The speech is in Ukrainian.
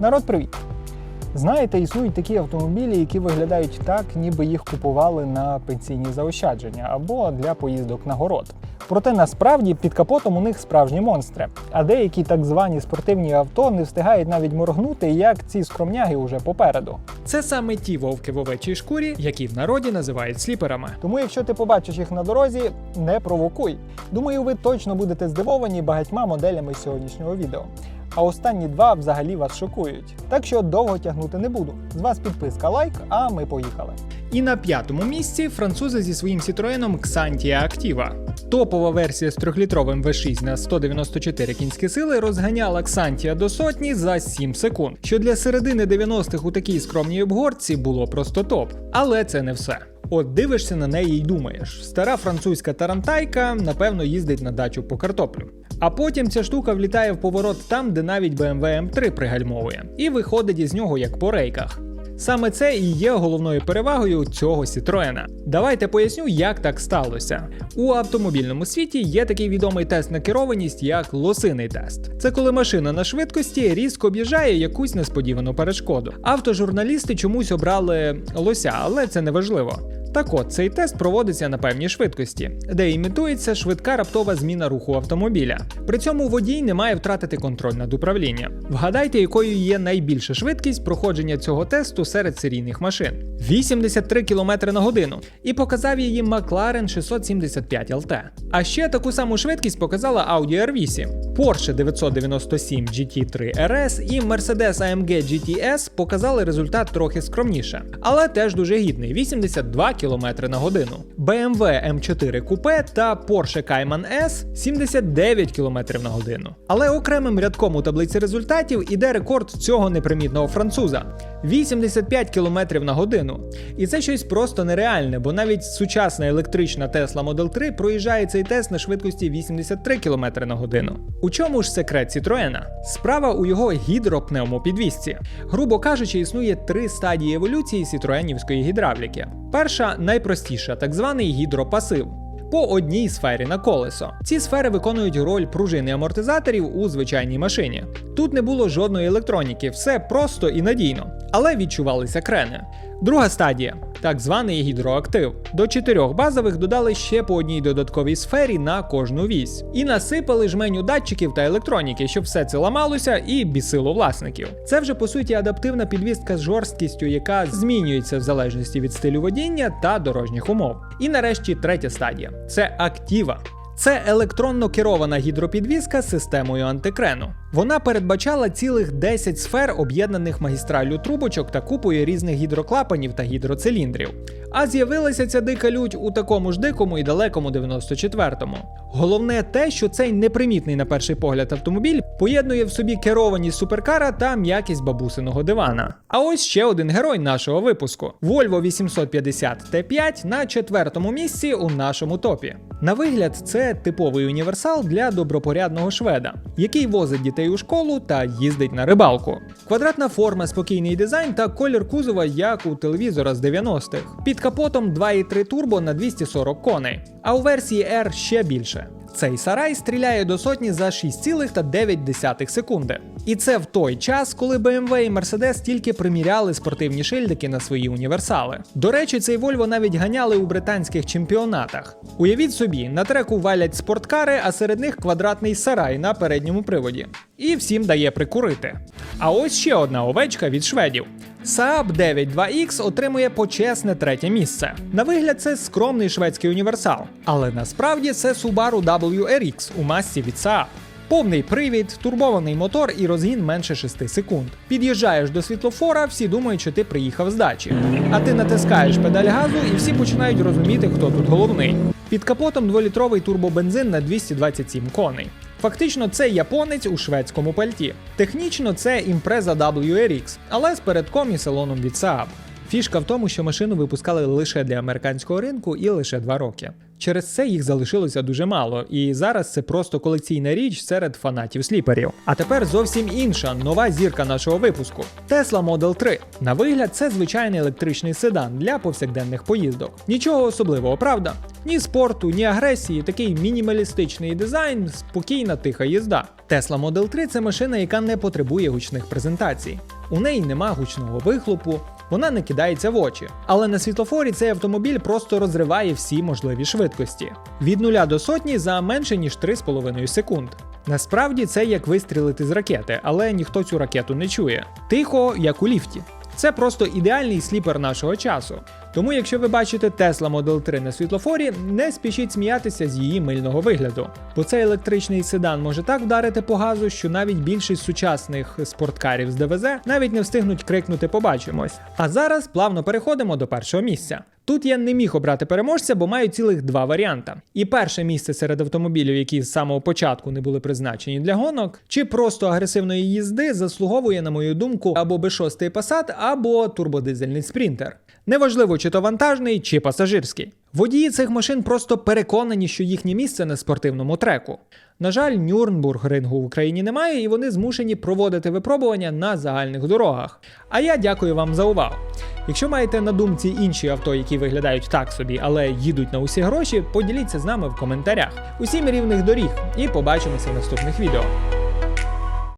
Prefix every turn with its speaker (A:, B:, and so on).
A: Народ, привіт! Знаєте, існують такі автомобілі, які виглядають так, ніби їх купували на пенсійні заощадження або для поїздок на город. Проте насправді під капотом у них справжні монстри. А деякі так звані спортивні авто не встигають навіть моргнути, як ці скромняги уже попереду.
B: Це саме ті вовки в овечій шкурі, які в народі називають сліперами.
A: Тому, якщо ти побачиш їх на дорозі, не провокуй. Думаю, ви точно будете здивовані багатьма моделями сьогоднішнього відео. А останні два взагалі вас шокують. Так що довго тягнути не буду. З вас підписка, лайк, а ми поїхали.
B: І на п'ятому місці французи зі своїм Citroen Xantia Activa. Топова версія з 3-літровим V6 на 194 кінські сили розганяла Xantia до сотні за 7 секунд, що для середини 90-х у такій скромній обгорці було просто топ. Але це не все. От дивишся на неї і думаєш, стара французька тарантайка, напевно, їздить на дачу по картоплю. А потім ця штука влітає в поворот там, де навіть BMW M3 пригальмовує, і виходить із нього як по рейках. Саме це і є головною перевагою цього Citroena. Давайте поясню, як так сталося. У автомобільному світі є такий відомий тест на керованість, як лосиний тест. Це коли машина на швидкості різко об'їжджає якусь несподівану перешкоду. Автожурналісти чомусь обрали лося, але це не важливо. Так от, цей тест проводиться на певній швидкості, де імітується швидка раптова зміна руху автомобіля. При цьому водій не має втратити контроль над управлінням. Вгадайте, якою є найбільша швидкість проходження цього тесту серед серійних машин 83 км на годину. І показав її McLaren 675 LT. А ще таку саму швидкість показала Audi R8, Porsche 997 GT3 RS і Mercedes AMG GTS показали результат трохи скромніше, але теж дуже гідний 82 км на годину. BMW M4 Coupe та Porsche Cayman S 79 км на годину. Але окремим рядком у таблиці результатів іде рекорд цього непримітного француза 85 км на годину. І це щось просто нереальне, бо навіть сучасна електрична Tesla Model 3 проїжджає цей тест на швидкості 83 км на годину. У чому ж секрет Citroena? Справа у його гідропневмопідвісці. Грубо кажучи, існує три стадії еволюції сітроенівської гідравліки. Перша найпростіша, так званий гідропасив. По одній сфері на колесо. Ці сфери виконують роль пружини амортизаторів у звичайній машині. Тут не було жодної електроніки, все просто і надійно, але відчувалися крени. Друга стадія так званий гідроактив. До чотирьох базових додали ще по одній додатковій сфері на кожну вісь. І насипали жменю датчиків та електроніки, щоб все це ламалося і бісило власників. Це вже по суті адаптивна підвістка з жорсткістю, яка змінюється в залежності від стилю водіння та дорожніх умов. І нарешті третя стадія це актива. Це електронно керована гідропідвізка з системою антикрену. Вона передбачала цілих 10 сфер, об'єднаних магістраллю трубочок та купою різних гідроклапанів та гідроциліндрів. А з'явилася ця дика лють у такому ж дикому і далекому 94-му. Головне те, що цей непримітний на перший погляд автомобіль поєднує в собі керованість суперкара та м'якість бабусиного дивана. А ось ще один герой нашого випуску: Volvo 850 T5 на четвертому місці у нашому топі. На вигляд, це типовий універсал для добропорядного шведа, який возить дітей у школу та їздить на рибалку. Квадратна форма, спокійний дизайн та колір кузова, як у телевізора з 90-х. Під капотом 2,3 турбо на 240 коней, а у версії R ще більше. Цей сарай стріляє до сотні за 6,9 секунди. І це в той час, коли BMW і Mercedes тільки приміряли спортивні шильдики на свої універсали. До речі, цей Volvo навіть ганяли у британських чемпіонатах. Уявіть собі, на треку валять спорткари, а серед них квадратний сарай на передньому приводі. І всім дає прикурити. А ось ще одна овечка від шведів. Saab 9.2X отримує почесне третє місце. На вигляд, це скромний шведський універсал, але насправді це Subaru WRX у масці від Saab. Повний привід, турбований мотор і розгін менше 6 секунд. Під'їжджаєш до світлофора, всі думають, що ти приїхав з дачі. А ти натискаєш педаль газу, і всі починають розуміти, хто тут головний. Під капотом 2-літровий турбобензин на 227 коней. Фактично, це японець у шведському пальті. Технічно це імпреза WRX, але з передком і салоном від Saab. Фішка в тому, що машину випускали лише для американського ринку і лише два роки. Через це їх залишилося дуже мало, і зараз це просто колекційна річ серед фанатів сліперів. А тепер зовсім інша нова зірка нашого випуску Tesla Model 3. На вигляд, це звичайний електричний седан для повсякденних поїздок. Нічого особливого, правда? Ні спорту, ні агресії, такий мінімалістичний дизайн, спокійна тиха їзда. Tesla Model 3 це машина, яка не потребує гучних презентацій. У неї нема гучного вихлопу, вона не кидається в очі. Але на світлофорі цей автомобіль просто розриває всі можливі швидкості. Від нуля до сотні за менше ніж 3,5 секунд. Насправді це як вистрілити з ракети, але ніхто цю ракету не чує. Тихо, як у ліфті. Це просто ідеальний сліпер нашого часу. Тому, якщо ви бачите Tesla Model 3 на світлофорі, не спішіть сміятися з її мильного вигляду, бо цей електричний седан може так вдарити по газу, що навіть більшість сучасних спорткарів з ДВЗ навіть не встигнуть крикнути Побачимось. А зараз плавно переходимо до першого місця. Тут я не міг обрати переможця, бо маю цілих два варіанти. І перше місце серед автомобілів, які з самого початку не були призначені для гонок, чи просто агресивної їзди, заслуговує, на мою думку, або B6 Passat, або турбодизельний спринтер. Неважливо, чи то вантажний, чи пасажирський. Водії цих машин просто переконані, що їхнє місце на спортивному треку. На жаль, Нюрнбург рингу в Україні немає, і вони змушені проводити випробування на загальних дорогах. А я дякую вам за увагу. Якщо маєте на думці інші авто, які виглядають так собі, але їдуть на усі гроші, поділіться з нами в коментарях. Усім рівних доріг і побачимося в наступних відео.